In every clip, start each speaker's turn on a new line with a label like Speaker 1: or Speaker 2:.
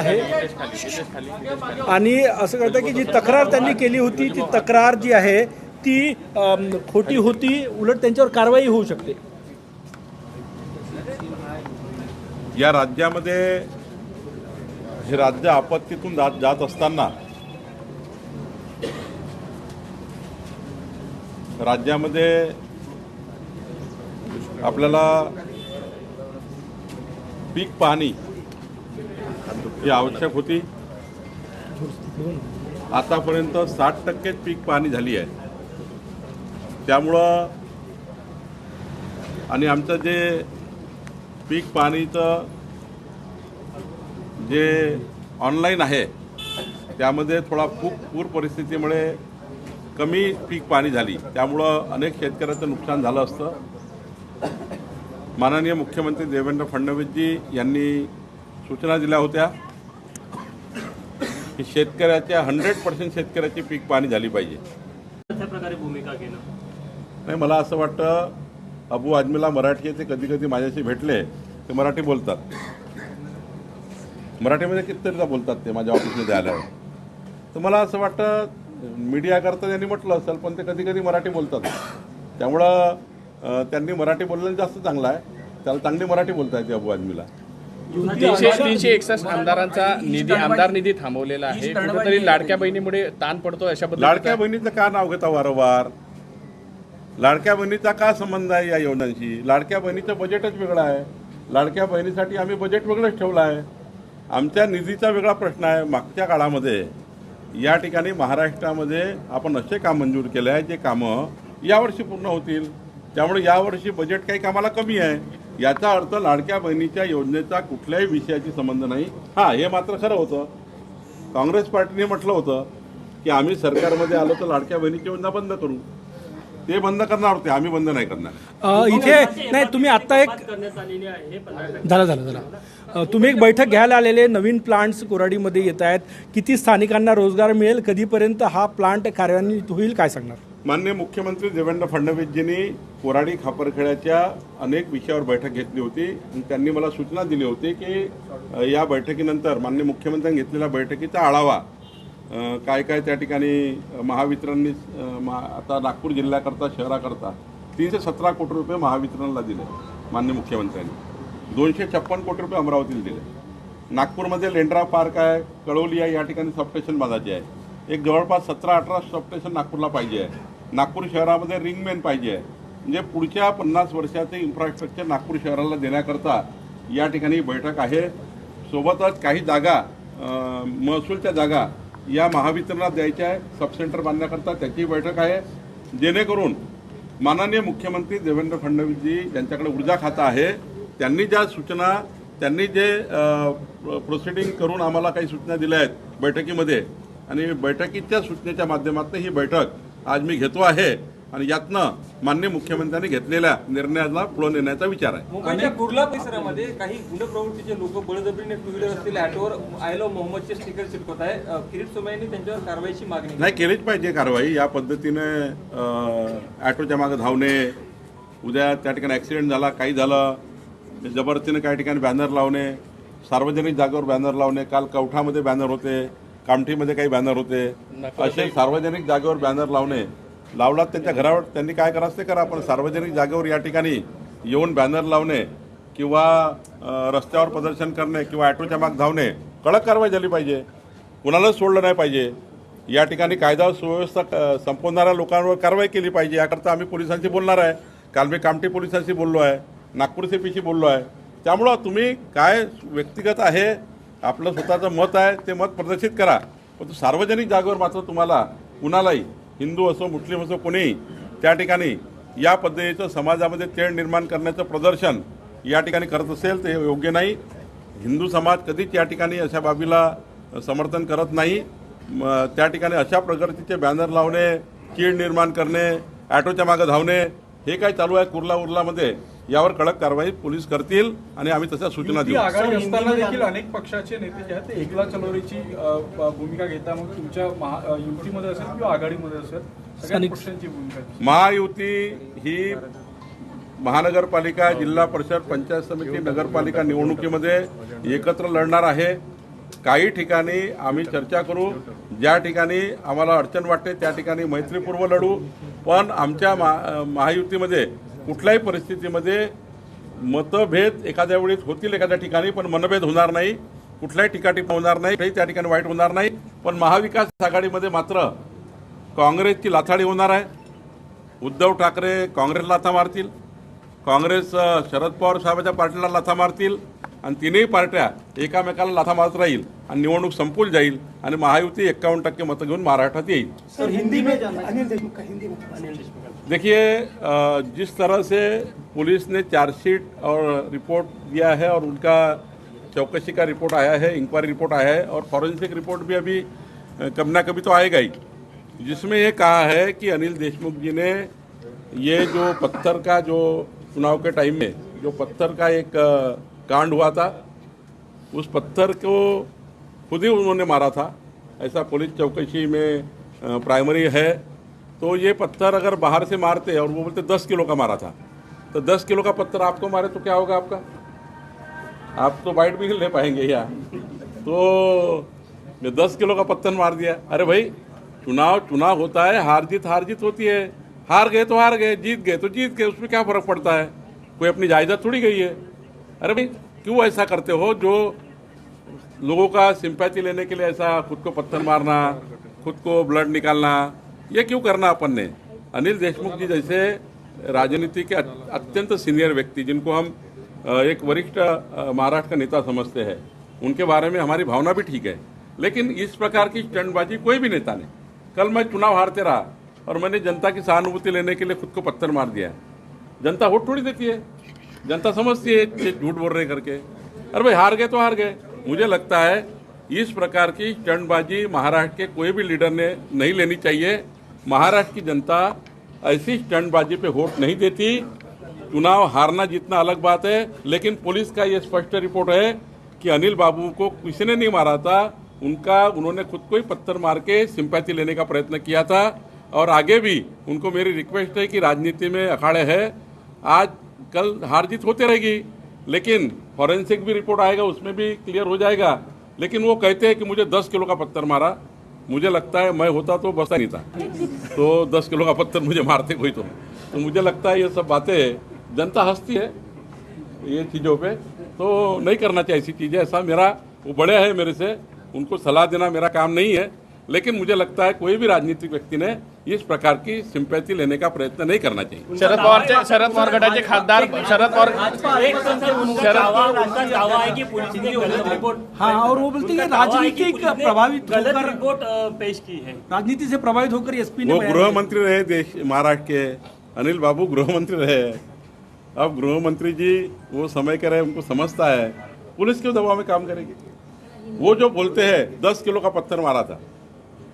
Speaker 1: आहे. आणि असं कळतं की जी तक्रार त्यांनी केली होती ती तक्रार जी आहे ती खोटी होती उलट त्यांच्यावर कारवाई होऊ शकते.
Speaker 2: या राज्यामध्ये हे राज्य आपत्तीतून जात जात असताना राज्यामध्ये आपल्याला पीक पाहणी ही आवश्यक होती. आतापर्यंत साठ टक्केच पीक पाहणी झाली आहे. त्यामुळं आणि आमचं जे पीक पाणीचं जे ऑनलाईन आहे त्यामध्ये थोडा खूप पूर परिस्थितीमुळे कमी पीक पाणी झाली. त्यामुळं अनेक शेतकऱ्याचं नुकसान झालं असतं. माननीय मुख्यमंत्री देवेंद्र फडणवीसजी यांनी सूचना दिल्या होत्या की शेतकऱ्याच्या हंड्रेड पर्सेंट शेतकऱ्याची पीक पाणी झाली पाहिजे.
Speaker 3: प्रकारे भूमिका घेणं.
Speaker 2: नाही मला असं वाटतं अबू आजमीला मराठी आहे ते कधी कधी माझ्याशी भेटले ते मराठी बोलतात. मराठीमध्ये कितीतरीदा बोलतात ते माझ्या ऑफिसमध्ये आल्यावर. तर मला असं वाटतं मीडियाकरता त्यांनी म्हटलं असेल पण ते कधी कधी मराठी बोलतात. त्यामुळं त्यांनी मराठी बोललेलं जास्त चांगलं आहे. त्याला चांगली मराठी बोलता येते अबू आजमीला.
Speaker 4: तीनशे तीनशे एकसष्ट आमदारांचा निधी आमदार निधी थांबवलेला आहे. कुठेतरी लाडक्या बहिणीमुळे ताण पडतो अशा
Speaker 2: लाडक्या बहिणीचं का नाव घेता वारंवार? लाडक्या बहिणीचा का संबंध आहे या योजनांशी? लाडक्या बहिणीचं बजेटच वेगळं आहे. लाडक्या बहिणीसाठी आम्ही बजेट वेगळंच ठेवलं आहे. आमच्या निधीचा वेगळा प्रश्न आहे मागच्या काळामध्ये. या ठिकाणी महाराष्ट्रामध्ये आपण असे काम मंजूर केले आहे जे कामं यावर्षी पूर्ण होतील. त्यामुळे यावर्षी बजेट काही कामाला कमी आहे. याचा अर्थ लाडक्या बहिणीच्या योजनेचा कुठल्याही विषयाशी संबंध नाही. हां हे मात्र खरं होतं. काँग्रेस पार्टीने म्हटलं होतं की आम्ही सरकारमध्ये आलो तर लाडक्या बहिणीची योजना बंद करू. ते बंद करणार होते आम्ही बंद नाही करणार.
Speaker 1: इथे नाही तुम्ही आत्ता एक झालं झालं झालं. तुम्ही एक बैठक घ्यायला आलेले नवीन प्लांट्स कोराडीमध्ये येत आहेत. किती स्थानिकांना रोजगार मिळेल कधीपर्यंत हा प्लांट कार्यान्वित होईल काय सांगणार?
Speaker 2: माननीय मुख्यमंत्री देवेंद्र फडणवीसजींनी कोराडी खापरखेड्याच्या अनेक विषयावर बैठक घेतली होती. आणि त्यांनी मला सूचना दिली होती की या बैठकीनंतर माननीय मुख्यमंत्र्यांनी घेतलेल्या बैठकीचा आढावा काय काय त्या ठिकाणी महावितरणनी महा आता नागपूर जिल्ह्याकरता शहराकरता तीनशे सतरा कोटी रुपये महावितरणला दिले माननीय मुख्यमंत्र्यांनी. दोनशे छप्पन कोटी रुपये अमरावतीला दिले. नागपूरमध्ये लेंड्रा पार्क आहे कळवली आहे या ठिकाणी सबस्टेशन बांधायचे आहे. एक जवळपास सतरा अठरा सबस्टेशन नागपूरला पाहिजे. आहे नागपूर शहरामध्ये रिंगमेन पाहिजे. आहे म्हणजे पुढच्या पन्नास वर्षाचे इन्फ्रास्ट्रक्चर नागपूर शहराला देण्याकरता या ठिकाणी बैठक आहे. सोबतच काही जागा महसूलच्या जागा या महावितरणात द्यायच्या आहे. सबसेंटर बांधण्याकरता त्याची बैठक आहे. जेणेकरून माननीय मुख्यमंत्री देवेंद्र फडणवीसजी ज्यांच्याकडे ऊर्जा खाता आहे. त्यांनी ज्या सूचना त्यांनी जे प्रोसिडिंग करून आम्हाला काही सूचना दिल्या आहेत बैठकीमध्ये आणि बैठकीच्या सूचनेच्या माध्यमातून ही बैठक आज मी घेतो आहे. आणि यातनं मान्य मुख्यमंत्र्यांनी घेतलेल्या निर्णयाला पुढे नेण्याचा विचार आहे.
Speaker 5: मुंबईच्या कुर्ला परिसरामध्ये काही गुंड प्रवृत्तीचे लोक बळजबरीने टू व्हीलर असतील ऑटोवर आय लव्ह मोहम्मदचे स्टिकर चिटकवत आहे. किरीट सोमय्यांनी त्यांच्यावर कारवाईची मागणी
Speaker 2: नाही केलीच पाहिजे कारवाई. या पद्धतीने ॲटोच्या मागे धावणे उद्या त्या ठिकाणी ॲक्सिडेंट झाला काही झालं जबरदस्तीने काही ठिकाणी बॅनर लावणे सार्वजनिक जागेवर बॅनर लावणे काल कवठामध्ये बॅनर होते. कामठीमध्ये काही बॅनर होते. असे सार्वजनिक जागेवर बॅनर लावणे. लावलात त्यांच्या घरावर त्यांनी काय करायचं ते करा पण सार्वजनिक जागेवर या ठिकाणी येऊन बॅनर लावणे किंवा रस्त्यावर प्रदर्शन करणे किंवा ॲटोच्या माग धावणे कडक कारवाई झाली पाहिजे. कुणालाच सोडलं नाही पाहिजे. या ठिकाणी कायदा सुव्यवस्था संपवणाऱ्या लोकांवर कारवाई केली पाहिजे याकरता आम्ही पोलिसांशी बोलणार आहे. काल मी कामठी पोलिसांशी बोललो आहे नागपूर सीपीशी बोललो आहे. त्यामुळं तुम्ही काय व्यक्तिगत आहे आपलं स्वतःचं मत आहे ते मत प्रदर्शित करा. परंतु सार्वजनिक जागेवर मात्र तुम्हाला कुणालाही हिंदू असो मुस्लिम असो कोणीही त्या ठिकाणी या पद्धतीचं समाजामध्ये तेढ निर्माण करण्याचं प्रदर्शन या ठिकाणी करत असेल ते योग्य नाही. हिंदू समाज कधीच या ठिकाणी अशा बाबीला समर्थन करत नाही. त्या ठिकाणी अशा प्रकारचे बॅनर लावणे कीड निर्माण करणे ॲटोच्या मागं धावणे हे काय चालू आहे कुर्ला उर्लामध्ये यावर कडक कारवाई पोलीस करतील आणि आम्ही तशा सूचना देऊ.
Speaker 6: आघाडी असताना देखील अनेक पक्षाचे नेते जे आहेत ते एकला चलोरीची भूमिका घेता मग तुमच्या महा- युतीमध्ये असेल किंवा आघाडीमध्ये असेल सगळ्या पक्षांची भूमिका.
Speaker 2: महायुती ही महानगरपालिका जिल्हा परिषद पंचायत समिती नगरपालिका निवडणुकीमध्ये एकत्र लढणार आहे. काही ठिकाणी आम्ही चर्चा करू. ज्या ठिकाणी आम्हाला अडचण वाटते त्या ठिकाणी मैत्रीपूर्व लढू. पण आमच्या महा महायुतीमध्ये कुठल्याही परिस्थितीमध्ये मतभेद एखाद्या वेळेस होतील एखाद्या ठिकाणी पण मनभेद होणार नाही. कुठल्याही ठिकाणी होणार नाही काही त्या ठिकाणी वाईट होणार नाही. पण महाविकास आघाडीमध्ये मात्र काँग्रेसची लाथाडी होणार आहे. उद्धव ठाकरे काँग्रेसला लाथा मारतील. काँग्रेस शरद पवार साहेबाच्या पार्टीला लाथा मारतील. आणि तिन्ही पार्ट्या एकामेकाला लाथा मारत राहील आणि निवडणूक संपून जाईल आणि महायुती एक्कावन्न टक्के मतं घेऊन महाराष्ट्रात येईल. देखिए जिस तरह से पुलिस ने चार्जशीट और रिपोर्ट दिया है और उनका चौकसी का रिपोर्ट आया है इंक्वायरी रिपोर्ट आया है और फॉरेंसिक रिपोर्ट भी अभी कभी ना कभी तो आएगा ही। जिसमें ये कहा है कि अनिल देशमुख जी ने ये जो पत्थर का जो चुनाव के टाइम में जो पत्थर का एक कांड हुआ था, उस पत्थर को खुद ही उन्होंने मारा था। ऐसा पुलिस चौकसी में प्राइमरी है। तो ये पत्थर अगर बाहर से मारते और वो बोलते दस किलो का मारा था तो दस किलो का पत्थर आपको मारे तो क्या होगा आपका? आप तो बाइट भी ले पाएँगे यहाँ तो ये दस किलो का पत्थर मार दिया। अरे भाई, चुनाव चुनाव होता है, हार जीत हार जीत होती है। हार गए तो हार गए, जीत गए तो जीत गए, उसमें क्या फ़र्क पड़ता है? कोई अपनी जायदाद थोड़ी गई है। अरे भाई, क्यों ऐसा करते हो जो लोगों का सिंपैथी लेने के लिए ऐसा खुद को पत्थर मारना, खुद को ब्लड निकालना ये क्यों करना अपन ने? अनिल देशमुख जी जैसे राजनीति के अत्यंत सीनियर व्यक्ति, जिनको हम एक वरिष्ठ महाराष्ट्र का नेता समझते हैं, उनके बारे में हमारी भावना भी ठीक है। लेकिन इस प्रकार की स्टंटबाजी कोई भी नेता ने कल मैं चुनाव हारते रहा और मैंने जनता की सहानुभूति लेने के लिए खुद को पत्थर मार दिया। जनता वोट थोड़ी देती है। जनता समझती है झूठ बोल रहे करके। अरे भाई, हार गए तो हार गए। मुझे लगता है, इस प्रकार की स्टंटबाजी महाराष्ट्र के कोई भी लीडर ने नहीं लेनी चाहिए। महाराष्ट्र की जनता ऐसी स्टंटबाजी पे वोट नहीं देती। चुनाव हारना जीतना अलग बात है, लेकिन पुलिस का ये स्पष्ट रिपोर्ट है कि अनिल बाबू को किसी ने नहीं मारा था, उनका, उन्होंने खुद को ही पत्थर मार के सिंपैथी लेने का प्रयत्न किया था। और आगे भी उनको मेरी रिक्वेस्ट है कि राजनीति में अखाड़े है। आज, कल हार जीत होते रहेगी, लेकिन फॉरेंसिक भी रिपोर्ट आएगा, उसमें भी क्लियर हो जाएगा। लेकिन वो कहते हैं कि मुझे दस किलो का पत्थर मारा। मुझे लगता है मैं होता तो बसा नहीं था। तो दस किलो का पत्थर मुझे मारते कोई तो। तो मुझे लगता है ये सब बातें जनता हंसती है, ये चीज़ों पे। तो नहीं करना चाहिए ऐसी चीज़ें। ऐसा मेरा, वो बड़े हैं मेरे से, उनको सलाह देना मेरा काम नहीं है। लेकिन मुझे लगता है कोई भी राजनीतिक व्यक्ति ने इस प्रकार की सिंपैथी लेने का प्रयत्न नहीं करना चाहिए।
Speaker 4: शरद पवारचे शरद पवार गटाचे खासदार शरद पवार
Speaker 3: दावा है कि पुलिस ने गलत रिपोर्ट
Speaker 1: हाँ और वो बोलते हैं कि
Speaker 3: कि
Speaker 1: राजनीतिक प्रभावित होकर
Speaker 3: रिपोर्ट पेश की है।
Speaker 1: राजनीति से प्रभावित होकर एसपी ने
Speaker 2: वो गृह मंत्री रहे देश महाराष्ट्र के। अनिल बाबू गृह मंत्री रहे। अब गृह मंत्री जी वो समय के रहे उनको समझता है। पुलिस क्यों दबाव में काम करेगी? वो जो बोलते हैं दस किलो का पत्थर मारा था।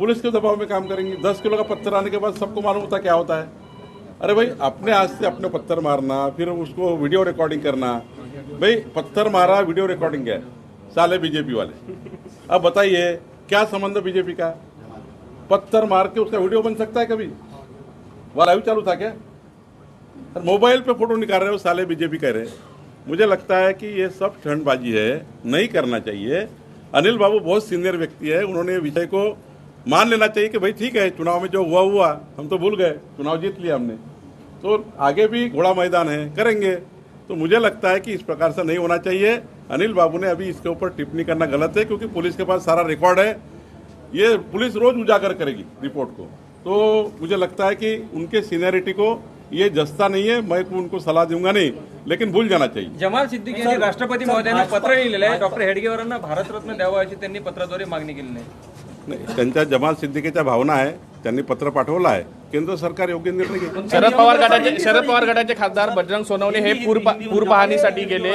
Speaker 2: पुलिस के दबाव में काम करेंगे। दस किलो का पत्थर आने के बाद सबको मालूम होता क्या होता है। अरे भाई, अपने हाथ से अपने पत्थर मारना, फिर उसको वीडियो रिकॉर्डिंग करना। भाई, पत्थर मारा वीडियो रिकॉर्डिंग है, साले बीजेपी वाले। अब बताइए, क्या संबंध है बीजेपी का? पत्थर मार के उसका वीडियो बन सकता है कभी? वो लाइव चालू था क्या? मोबाइल पे फ़ोटो निकाल रहे हो, साले बीजेपी कह रहे मुझे लगता है कि ये सब स्टंटबाजी है, नहीं करना चाहिए। अनिल बाबू बहुत सीनियर व्यक्ति है, उन्होंने विषय को मान लेना चाहिए कि भाई ठीक है चुनाव में जो हुआ हुआ हम तो भूल गए चुनाव जीत लिया हमने। तो आगे भी घोड़ा मैदान है करेंगे। तो मुझे लगता है कि इस प्रकार से नहीं होना चाहिए। अनिल बाबू ने अभी इसके ऊपर टिप्पणी करना गलत है क्योंकि पुलिस के पास सारा रिकॉर्ड है। ये पुलिस रोज उजागर करेगी रिपोर्ट को। तो मुझे लगता है कि उनके सीनियरिटी को ये जस्ता नहीं है मैं उनको सलाह दूँगा नहीं लेकिन भूल जाना चाहिए।
Speaker 5: जमाल सिद्दीकी यांनी राष्ट्रपती महोदयांना पत्र लिहिलेलं आहे. डॉक्टर हेडगेवारांना भारतरत्न द्यावा अशी त्यांनी पत्राद्वारे मागणी केलेली आहे.
Speaker 2: नाही त्यांच्या जमाल सिद्दीकीच्या भावना आहे त्यांनी पत्र पाठवलं आहे. केंद्र सरकार योग्य निर्णय घेईल.
Speaker 4: शरद पवार गटाचे शरद पवार गटाचे खासदार बजरंग सोनवणे हे पूर पूर पाहणीसाठी गेले.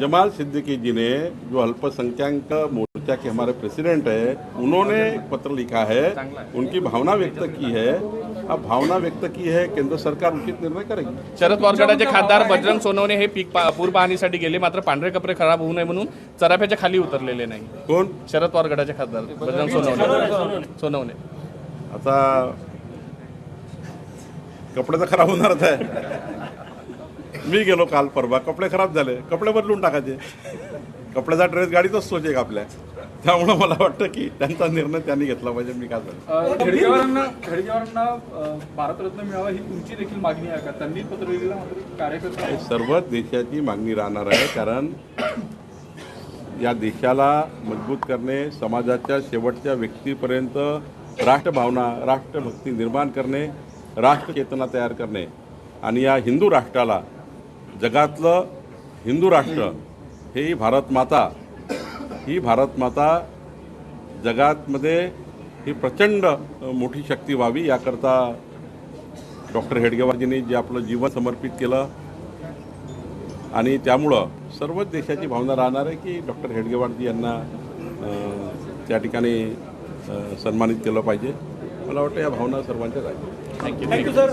Speaker 2: जमाल सिद्दीकी जी ने जो अल्पसंख्यक मोर्चा के हमारे प्रेसिडेंट है उन्होंने पत्र लिखा है उनकी भावना व्यक्त की है अब भावना व्यक्त की है केंद्र सरकार उचित निर्णय करेगी।
Speaker 4: शरद पवार गटाचे खासदार बजरंग सोनवणे हे पीक पा- पूर पाहणीसाठी गेले मात्र पांढरे कपडे खराब होऊ नये म्हणून चराफ्याच्या खाली उतरलेले नाही.
Speaker 2: कोण?
Speaker 4: शरद पवार गटाचे खासदार बजरंग सोनवणे. सोनवणे.
Speaker 2: आता कपडे तर खराब होणारच आहे मी गेलो काल परवा कपडे खराब झाले. कपडे बदलून टाकायचे. कपड्याचा ड्रेस गाडीतच एक आपल्या? त्यामुळं मला वाटतं की त्यांचा निर्णय त्यांनी घेतला पाहिजे. मी काय
Speaker 6: हेडगेवारांना हेडगेवारांना अ, भारतरत्न मिळावा ही तुमची देखील मागणी आहे का? त्यांनी पत्र मात्र कार्यकर्ता
Speaker 2: हे सर्वच देशाची मागणी राहणार आहे कारण या देशाला मजबूत करणे समाजाच्या शेवटच्या व्यक्तीपर्यंत राष्ट्रभावना राष्ट्रभक्ती निर्माण करणे राष्ट्रचेतना तयार करणे. आणि या हिंदू राष्ट्राला जगातलं हिंदू राष्ट्र हे ही भारत माता ही भारतमाता जगातमध्ये ही प्रचंड मोठी शक्ती व्हावी याकरता डॉक्टर हेडगेवाजींनी जे आपलं जीवन समर्पित केलं. आणि त्यामुळं सर्वच देशाची भावना राहणार आहे की डॉक्टर हेडगेवाडजी यांना त्या ठिकाणी सन्मानित केलं पाहिजे. मला वाटतं या भावना सर्वांच्याच आहेत.
Speaker 1: Thank you sir